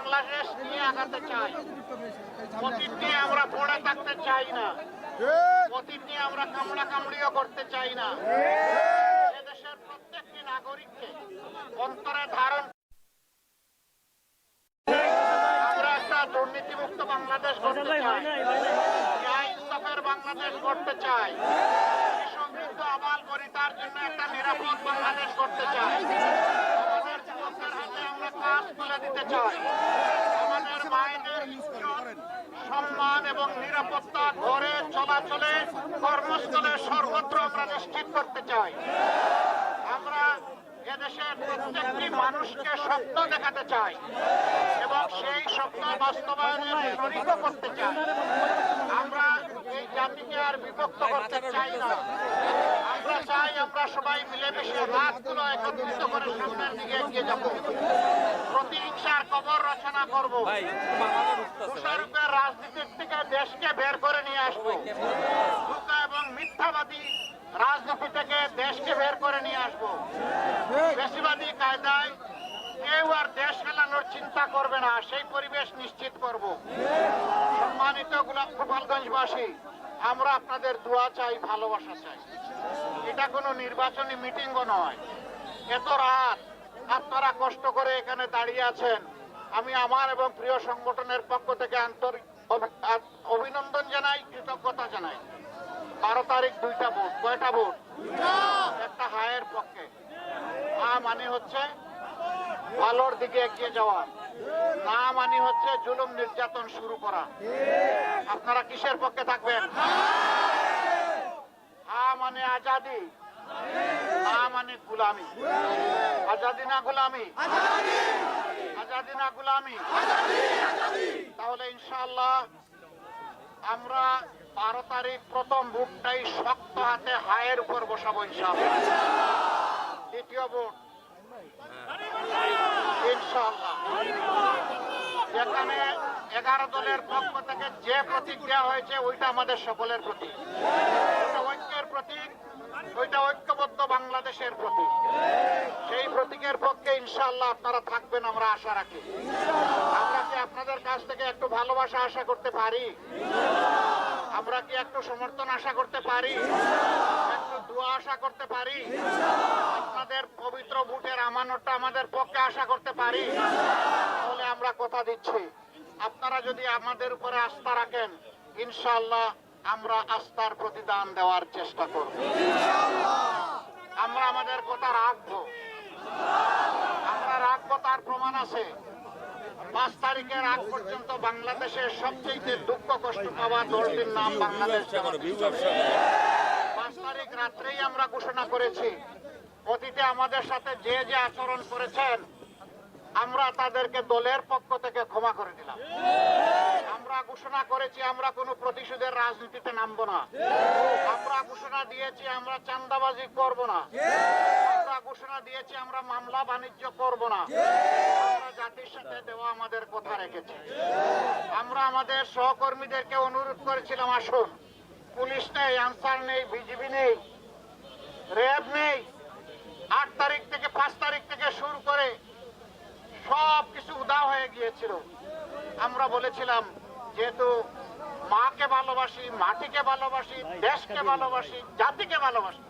বাংলাদেশ নিয়ে আগাতে চাই। অতীত নিয়ে আমরা পড়ে থাকতে চাই না। অতীত নিয়ে আমরা কামড়া কামড়িও করতে চাই না। এদেশের প্রত্যেকটি নাগরিককে অন্তরে ধারণ একটা দুর্নীতিমুক্ত বাংলাদেশ করতে চাই। বাংলাদেশ করতে চাই। সমৃদ্ধ আবাল পরিতার জন্য একটা নিরাপদ বাংলাদেশ করতে চাই আমাদের যুবকদের হাতে আমরা কাজ চাই আমাদের মায়েদের সম্মান এবং নিরাপত্তা ঘরে চলাচলে কর্মস্থলে সর্বত্র আমরা করতে চাই। আমরা এদেশের প্রত্যেকটি মানুষকে স্বপ্ন দেখাতে চাই এবং সেই স্বপ্ন বাস্তবায়নের শরিকও করতে চাই। আমরা এই জাতিকে আর বিভক্ত করতে চাই না। আমরা চাই আমরা সবাই মিলেমিশে হাতগুলো একত্রিত করে সামনের দিকে এগিয়ে যাব। কবর রচনা করব। রাজনীতির থেকে দেশকে বের করে নিয়ে আসব। ধোঁকা এবং মিথ্যাবাদী রাজনীতি থেকে দেশকে বের করে নিয়ে আসব। বেশিবাদী কায়দায় কেউ আর দেশ ফেলানোর চিন্তা করবে না সেই পরিবেশ নিশ্চিত করব। সম্মানিত গোলাপ গোপালগঞ্জবাসী আমরা আপনাদের দোয়া চাই ভালোবাসা চাই। এটা কোনো নির্বাচনী মিটিংও নয়। এত রাত আপনারা কষ্ট করে এখানে দাঁড়িয়ে আছেন। আমি আমার এবং প্রিয় সংগঠনের পক্ষ থেকে আন্তরিক অভি- অভিনন্দন জানাই, কৃতজ্ঞতা জানাই। বারো তারিখ দুইটা ভোট, কয়টা ভোট? একটা হায়ের পক্ষে। আ মানে হচ্ছে ভালোর দিকে এগিয়ে যাওয়া। না মানে হচ্ছে জুলুম নির্যাতন শুরু করা। আপনারা কিসের পক্ষে থাকবেন? হা মানে আজাদি। মানে গুলামি। আজাদি না গুলামি? আজাদি না গুলামি? তাহলে ইনশাআল্লাহ আমরা বারো তারিখ প্রথম ভোটটাই শক্ত হাতে হায়ের উপর বসাবো ইনশাআল্লাহ। দ্বিতীয় ভোট। ইনশাআল্লাহ। যেখানে এগারো দলের পক্ষ থেকে যে প্রতীক দেওয়া হয়েছে, ওইটা আমাদের সকলের প্রতীক ঐক্যের প্রতীক। ওইটা ঐক্যবদ্ধ বাংলাদেশের প্রতীক। সেই প্রতীকের পক্ষে ইনশাআল্লাহ আপনারা থাকবেন, আমরা আশা রাখি। আমরা কি আপনাদের কাছ থেকে একটু ভালোবাসা আশা করতে পারি? আমরা কি একটু সমর্থন আশা করতে পারি? একটু দোয়া আশা করতে পারি? আপনাদের পবিত্র বুটের আমানতটা আমাদের পক্ষে আশা করতে পারি? তাহলে আমরা কথা দিচ্ছি। আপনারা যদি আমাদের উপরে আস্থা রাখেন, ইনশাআল্লাহ আমরা আস্থার প্রতিদান দেওয়ার চেষ্টা করব। আমরা আমাদের কথা রাখব। আমরা রাখব তার প্রমাণ আছে। পাঁচ তারিখের আগ পর্যন্ত বাংলাদেশের সবচেয়ে দুঃখ কষ্ট পাওয়া দলটির নাম বাংলাদেশ পাঁচ তারিখ রাত্রেই আমরা ঘোষণা করেছি অতীতে আমাদের সাথে যে যে আচরণ করেছেন আমরা তাদেরকে দলের পক্ষ থেকে ক্ষমা করে দিলাম। আমরা ঘোষণা করেছি, আমরা কোনো প্রতিশোধের রাজনীতিতে নামবো না। আমরা ঘোষণা দিয়েছি, আমরা চান্দাবাজি করব না। আমরা ঘোষণা দিয়েছি, আমরা মামলা বাণিজ্য করব না। আমরা জাতির সাথে দেওয়া আমাদের কথা রেখেছি। আমরা আমাদের সহকর্মীদেরকে অনুরোধ করেছিলাম, আসুন। পুলিশ নেই, আনসার নেই, বিজিবি নেই, র্যাব নেই। আট তারিখ থেকে, পাঁচ তারিখ থেকে শুরু করে সব কিছু উদা হয়ে গিয়েছিল। আমরা বলেছিলাম যেহেতু মাকে ভালোবাসি মাটিকে ভালোবাসি দেশকে ভালোবাসি জাতিকে ভালোবাসি।